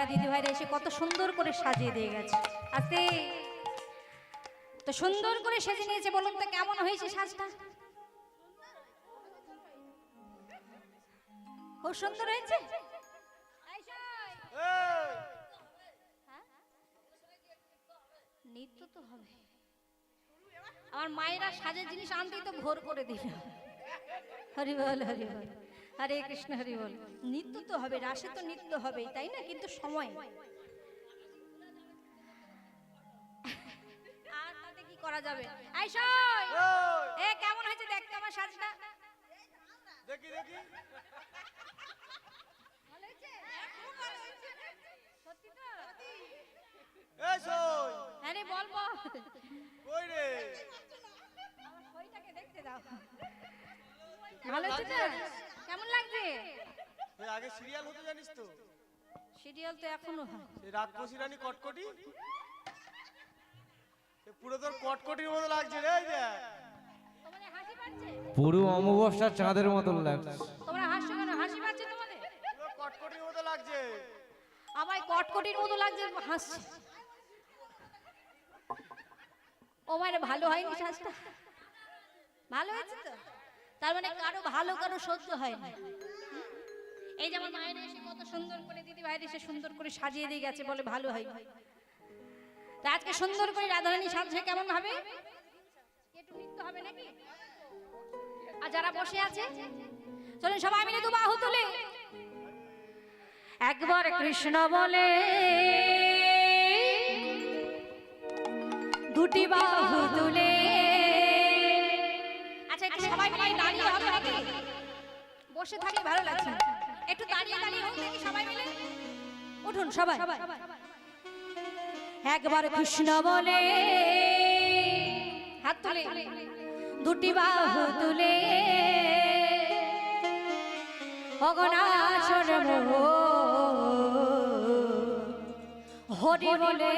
ভাইরা দিদি ভাইরা এসে কত সুন্দর করে সাজিয়ে দিয়ে গেছে। আস্তে। তো সুন্দর করে সেজে নিয়েছে বলুন তো কেমন হয়েছে সাজটা? খুব সুন্দর হয়েছে। হ্যাঁ? নৃত্য তো হবে। আমার মায়েরা সাজের জিনিস আনতেই তো ভোর করে দিল। হরি বল হরি বল হরে কৃষ্ণ হরি বল। নৃত্য তো হবে রাসে তো নৃত্য হবেই তাই না? কিন্তু সময়। আর তাতে কি করা যাবে? এ কেমন হয়েছে দেখতে আমার সাজটা? দেখি দেখি। হ্যাঁ বল বল। কই রে? আমার দেখতে দাও। ভালো হয়েছে তো কেমন লাগছে? তুই আগে সিরিয়াল হতে জানিস তো? সিরিয়াল তো এখনও হয়। এই রাক্ষসী রানী কটকটি? পুরো তোর কটকটির মতো লাগছে রে এই দেখ। তোমাদের হাসি পাচ্ছে? পুরো অমাবস্যার চাঁদের মতন লাগছে। তোমরা হাসছো কেন? হাসি পাচ্ছে তোমাদের? কটকটির মতো লাগছে। আমায় কটকটির মতো লাগছে হাসছে। ও মানে ভালো হয়নি শ্বাসটা ভালো হয়েছে তো? তার মানে কারও ভালো কারও সহ্য হয় না। এই যে আমার মায়ের এসে কত সুন্দর করে দিদি ভাইয়ের এসে সুন্দর করে সাজিয়ে দিয়ে গেছে বলে ভালো হয়। তা আজকে সুন্দর করে রাধারানী সাজছে কেমন হবে? একটু নৃত্য হবে নাকি? আর যারা বসে আছে চলুন সবাই মিলে দু বাহু তুলে। একবার কৃষ্ণ বলে দুটি বাহু তুলে। বসে থাকলে ভালো লাগছে একটু দাঁড়িয়ে দাঁড়িয়ে হোক নাকি সবাই মিলে। উঠুন সবাই। একবার কৃষ্ণ বলে, হাত তুলে। দুটি বাহু তুলে। অগনাচর হরি বলে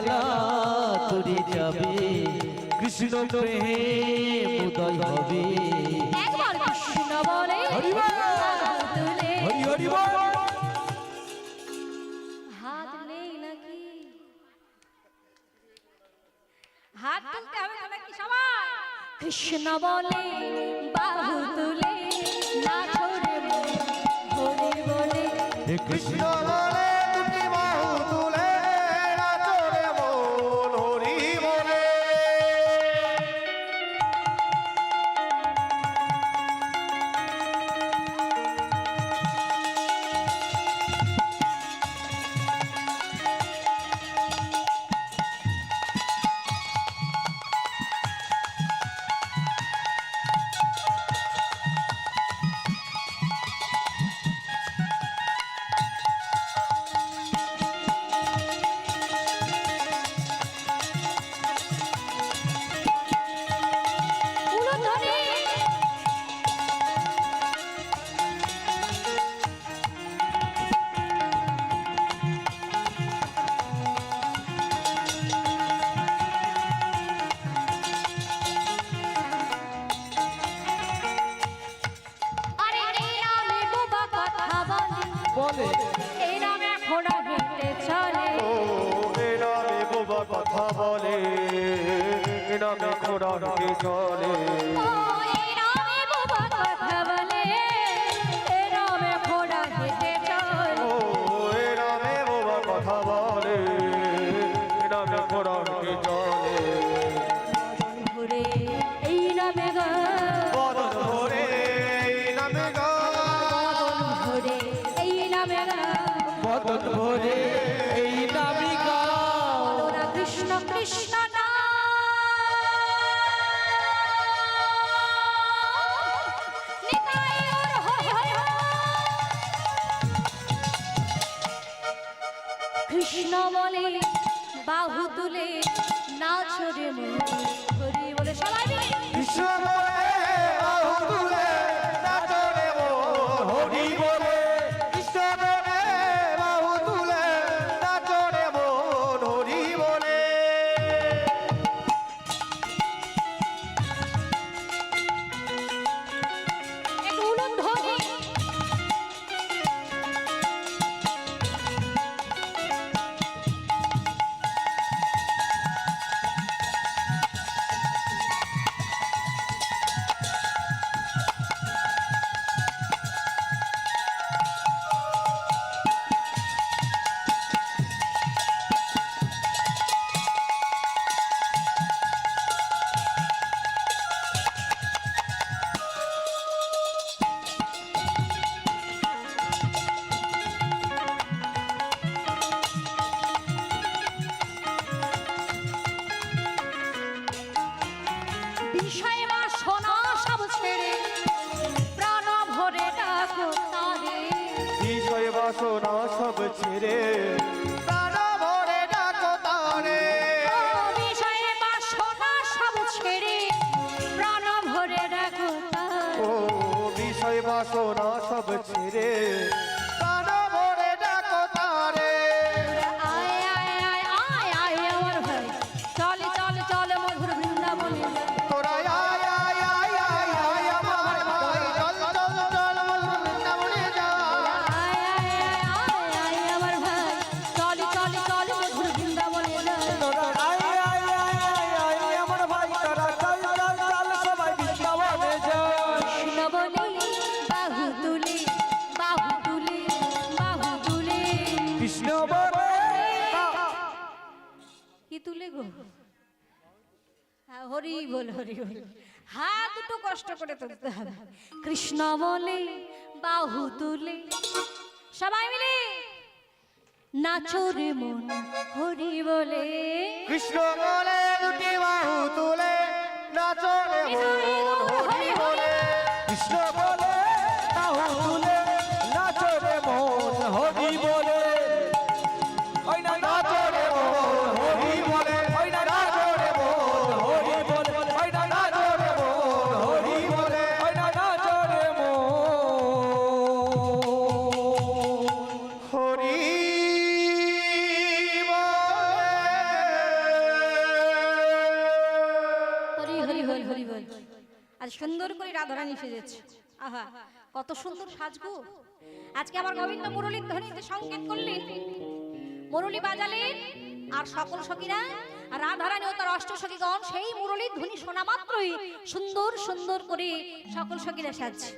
জ্বালা তুরে যাবে। কৃষ্ণ প্রেম উদয় হবে। একবার কৃষ্ণ বলে হরি হরি হরি বল! হাত নেই নাকি? হাত তুলতে হবে নাকি সবাই কৃষ্ণ বলে বাহু তুলে নাচরে মন হরি বলে। কৃষ্ণ বলে ঘোড়া হেঁটে চলে। ও এ নামে বোবা কথা বলে এ ঘোড়া ঢুকে চলে। কৃষ্ণ বলে বিষয় বাসনা সব ছেড়ে বল হরি বল হা দুটো কষ্ট করে তুলতে হবে। কৃষ্ণ বলে বাহু তুলে সবাই মিলে নাচো রে মন হরি বলে। কৃষ্ণ বলে দুটি বাহু তুলে নাচো রে মন হরি বলে। কৃষ্ণ হরি বল আজ সুন্দর করে রাধারানী সেজেছে। আহা, কত সুন্দর সাজগো। আজকে আমার গোবিন্দ মুরলীর ধ্বনিতে সংকেত করলেন মুরলী বাজালেন, আর সকল সখীরা রাধারানী ও তার অষ্ট সখীগণ সেই মুরলীর ধ্বনি শোনা মাত্রই সুন্দর সুন্দর করে সকল সখীরা সাজছে।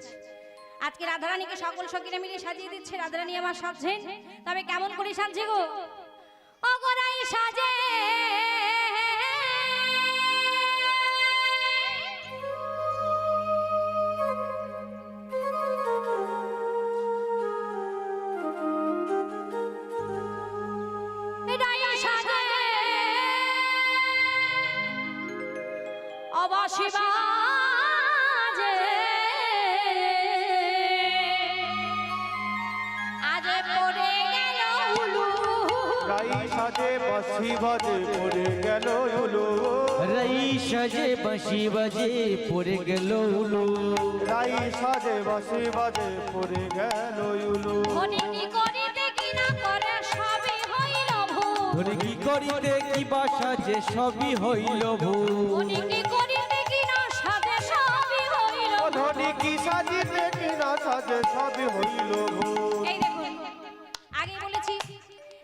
আজকে রাধারানীকে সকল সখীরা মিলে সাজিয়ে দিচ্ছে। রাধারানী আমার সাজছেন। তবে কেমন করে সাজছে গো? অগরাই সাজে। পড়ে গেল উলু। তাই সাজে বসে বাজে পড়ে গেল উলু। ধরে কি করিতে কি বাসা যে সবই হইল ভু ধনী কি সাজিতে কি না সাজে সবই হইল ভু এই দেখুন আগে বলেছি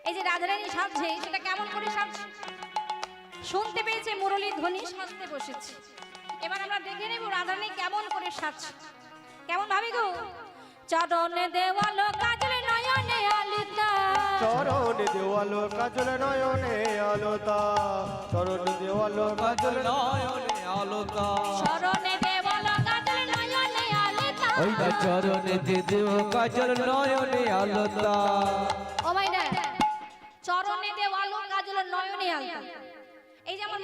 এই যে রাধারানী সাজছে সেটা কেমন করে সাজছে? শুনতে পেয়েছে মুরলী ধ্বনি সাজতে বসেছে। এবার আমরা দেখে নেব রাধারানী কেমন করে সাজছে। কেমন ভাবি গো? চরণে দেওয়ালো কাজলে নয়নে আলিতা। চরণে দেওয়ালো কাজল নয়নে আলোতা। চরণে দেওয়ালো কাজল নয়নে আলোকা চরণে দেওয়ালো কাজলে নয়নে আলিতা। ওই চরণে দিদিও কাজল নয়নে আলোতা।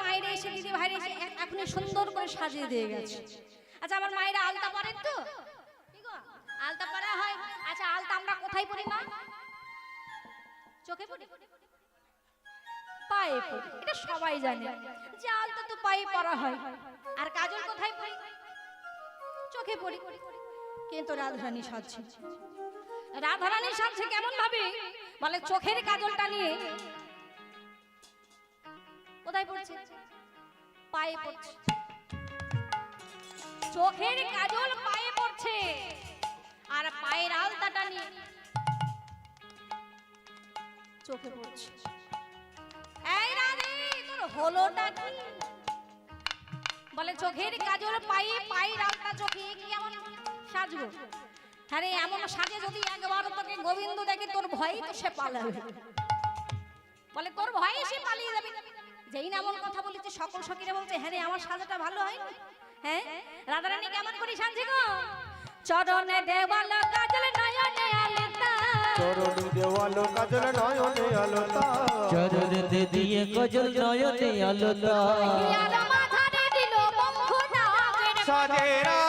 মায়েরা এসে, দিদি ভাইরা এসে এখনই সুন্দর করে সাজিয়ে দিয়ে গেছে। আচ্ছা আমার মায়েরা আলতা পরেন তো আলতা পরা হয়? আচ্ছা আলতা আমরা কোথায় পরি, মা? চোখে পরি? পায়ে পরি। এটা সবাই জানে। যে আলতা তো পায়ে পরা হয়। আর কাজল কোথায় পরি? চোখে পরি। কিন্তু রাজধানী সাজছে। রাধারানী সাজছে কেমন ভাবে বলে, চোখের কাজলটা নিয়ে কোথায় পড়ছে। পায়ে পড়ছে। চোখের কাজল পায়ে পড়ছে। আর পায়ের আলতাটা নিয়ে চোখে পড়ছে। এই রানী তোর হলোটা কি? বলে চোখের কাজল পায়ে পায়ের আলতা চোখে কি এমন সাজবো? আরে এমন সাজে যদি একবার তোকে গোবিন্দ দেখে তোর ভয় তো সে পালাবে। বলে তোর ভয়ে সে পালিয়ে যাবে। যেই না এমন কথা বলেছে সকল সখীরা বলছে হ্যাঁ রে আমার সাজাটা ভালো হয়নি? হ্যাঁ? রাধারানী কেমন করে সাজছে গো? চরণে দেওয়াল কাজল নয়নে আলতা। চরণে দেওয়ালো কাজল নয়নে আলোতা। চরণে দিদিয়ে কাজল নয়নে আলোতা। হিয়ার মাথারে দিল বঙ্গু সাজেরা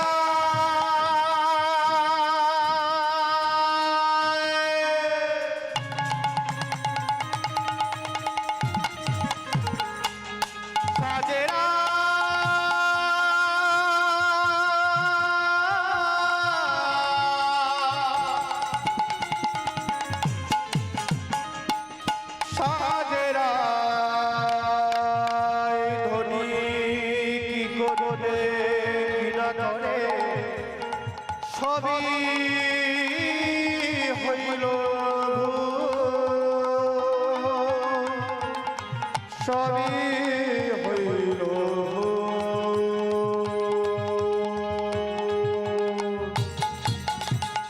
সবই হইল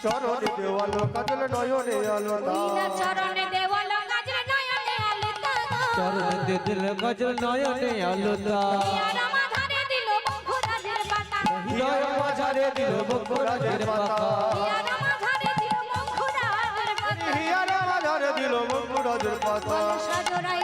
চরণে দেওয়ালো কাজল নয়নে আলোতা চরণে দেওয়াল কাজল নয়নে আলতা চরণে দিদিল কাজল নয়নে আলোতা দিল মাঝারে দিল বকুরাজের পাতা হিয়ার দিল মাঝারে দিল বকুরাজের পাতা সাজরাই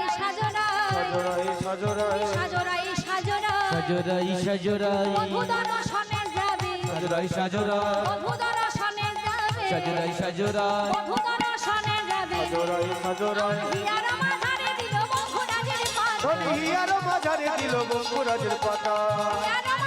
সাজরাই সাজরাই। সাজরাই সাজরাই। সাজরাই সাজরাই। মধুদর সনে যাবে। সাজরাই সাজরাই। মধুদর সনে যাবে। সাজরাই সাজরাই। মধুদর সনে যাবে। সাজরাই সাজরাই। হিয়ার মাথারে দিল বঙ্গরাজের পাতা। হিয়ার মাঝারে দিল বকুরাজের পাতা। হিয়ার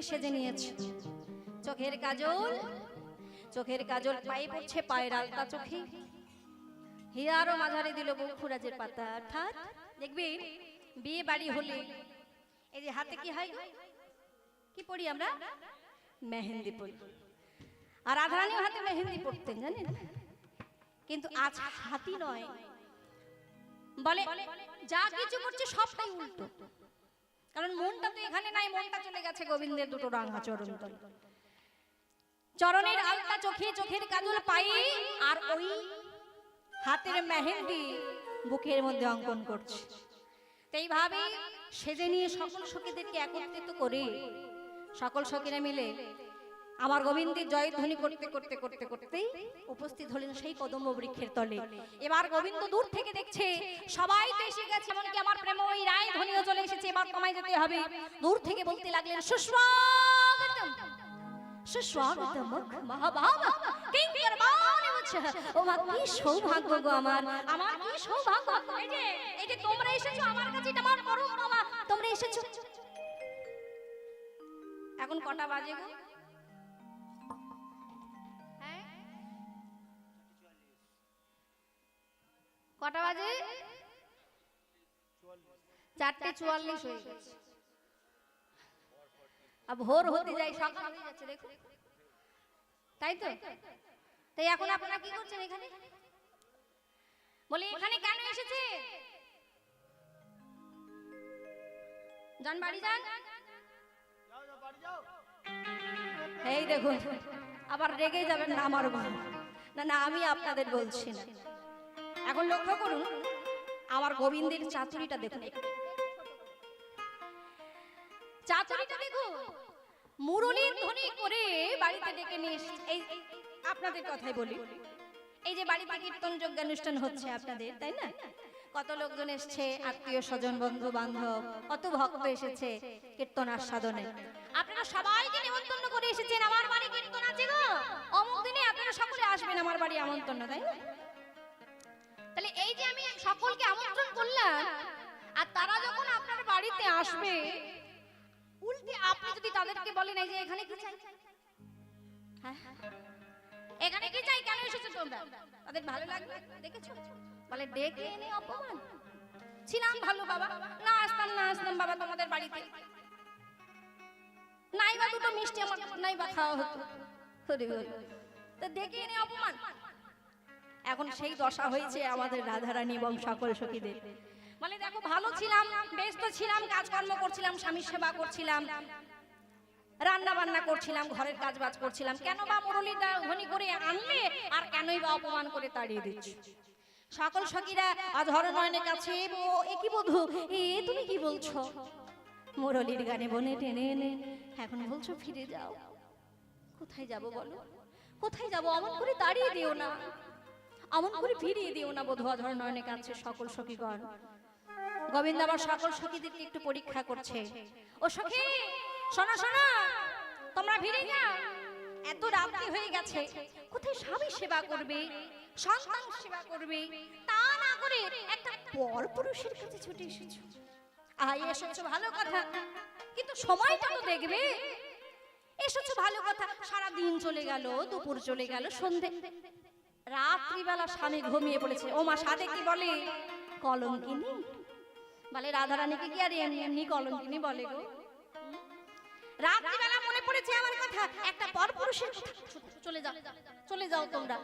করে সেজে নিয়েছে। চোখের কাজল চোখের কাজল পায়ে পড়ছে, পায়ের আলতা চোখে। হিয়ারও মাঝারে দিল বকুরাজের পাতা। অর্থাৎ, দেখবি, বিয়ে বাড়ি হলে এই যে হাতে কি হয় কি পড়ি আমরা? মেহেন্দি পড়ি আর রাধারানীও হাতে মেহেন্দি পড়তেন জানেন? কিন্তু আজ হাতি নয়। বলে, যা কিছু করছে সবটাই উল্টো। কারণ মনটা তো এখানে নাই, মনটা চলে গেছে গোবিন্দের দুটো রাঙা চরণ তলে। চরণের আলতা চোখে চোখের কাজল পাই, আর ওই হাতের মেহেন্দি বুকের মধ্যে অঙ্কন করছে। তো এইভাবে সেজে নিয়ে সকল সখীদেরকে একত্রিত করে, সকল সখীরা মিলে আমার গোবিন্দের জয়ধ্বনি করতে করতে করতে করতেই উপস্থিত হলেন সেই কদম্ব বৃক্ষের তলে। এবার গোবিন্দ দূর থেকে দেখছে, সবাই তো এসে গেছে, এমনকি আমার প্রেম ওই রায় ধ্বনিও চলে এসেছে, এবার কমাই যেতে হবে। দূর থেকে বলতে লাগলেন, সুস্বাগতম। সুস্বাগতম আচ্ছা ও মা, কি সৌভাগ্য গো আমার। আমার কি সৌভাগ্য? এই যে এই যে তোমরা এসেছ, আমার কাছে এটা আমার পরম বাবা। তোমরা এসেছ। এখন কটা বাজে গো? কটা বাজে? চারটে চুয়াল্লিশ হয়ে গেছে। আর ভোর হতে যাই সকাল হয়ে যাচ্ছে দেখো তাই তো? তাই এখন আপনারা কি করছেন এখানে? বলি এখানে কেন এসেছে? যান বাড়ি যান। এই দেখুন আবার রেগে যাবেন না আমার উপর। না না আমি আপনাদের বলছি না। এখন লক্ষ্য করুন আমার গোবিন্দের চাতুরিটা দেখুন দেখুন, মুরলির ধ্বনি করে বাড়িতে ডেকে নিয়ে এই, আপনাদের কথাই বলি। এই যে কীর্তন যজ্ঞানুষ্ঠান হচ্ছে আপনাদের, তাই না? কত লোকজন এসছে, আত্মীয় স্বজন বন্ধু বান্ধব কত ভক্ত এসেছে কীর্তন আস্বাদনে। আপনারা সবাইকে নিমন্ত্রণ করে এসেছেন, আমার বাড়ি কীর্তন আছে গো। অমুক দিনে আপনারা সকলে আসবেন আমার বাড়ি আমন্ত্রণ, তাই না? সকলকে আমন্ত্রণ করলাম। আর তারা যখন আপনার বাড়িতে আসবে, উল্টে আপনি যদি তাদেরকে বলেন, এই যে এখানে কি চাই? হ্যাঁ? এখানে কি চাই? কেন এসেছ তোমরা? তাদের ভালো লাগবে? দেখেছ? বলে, ডেকে এনে অপমান? ছিলাম ভালো বাবা। না আসতাম না আসতাম বাবা তোমাদের বাড়িতে। নাই বা দুটো মিষ্টি আমার নাই বা খাওয়া হতো। তো ডেকে এনে অপমান। এখন সেই দশা হয়েছে আমাদের রাধারানী এবং সকল সখীদের। মানে দেখো ভালো ছিলাম ব্যস্ত ছিলাম কাজকর্ম করছিলাম স্বামীর সেবা করছিলাম রান্না বান্না করছিলাম ঘরের কাজ বাজ করছিলাম। কেন বা মুরলিটা ধনী করে আনলে আর কেনই বা অপমান করে তাড়িয়ে দিচ্ছি? সকল সখীরা অধর নয়নের কাছে এ কি বধু? এ তুমি কি বলছো? মুরলির গানে বনে টেনে এনে এখন বলছো ফিরে যাও। কোথায় যাব বলো? কোথায় যাব? অমন করে তাড়িয়ে দিও না। অমন করে ফিরিয়ে দিও না বধু অধর নয়নের কাছে সকল সখীগণ। গোবিন্দ আমার সকল সখীদেরকে একটু পরীক্ষা করছে। ও সখী, শোনো শোনো, তোমরা ভিড়ে যাও। এত রাত্রি হয়ে গেছে, কোথায় স্বামী সেবা করবে, সন্তান সেবা করবে? তা না করে একটা পর পুরুষের কাছে ছুটে এসেছ। আই এসেছ ভালো কথা, কিন্তু সময়টা তো দেখবে। এসেছ ভালো কথা সারা দিন চলে গেল, দুপুর চলে গেল, সন্ধে রাত্রিবেলা স্বামী ঘুমিয়ে পড়েছে। ও মা সাথে কি বলে? কলঙ্কিনী। বলে, রাধারানীকে কি আর এমনি এমনি কলঙ্কিনী বলে গো? রাত্রিবেলা মনে পড়েছে আমার কথা? একটা পরপুরুষের চলে যাও চলে যাও তোমরা।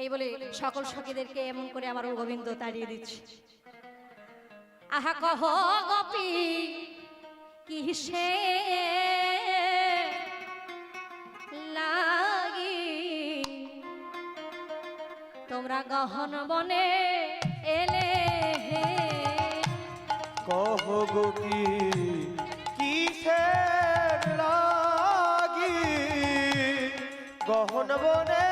এই বলে সকল সখীদেরকে এমন করে আমার গোবিন্দ তাড়িয়ে দিচ্ছে। আহা কহ গপি, কিসে গহন বনে এলে হে। কহ গো কি লাগি? গহন বনে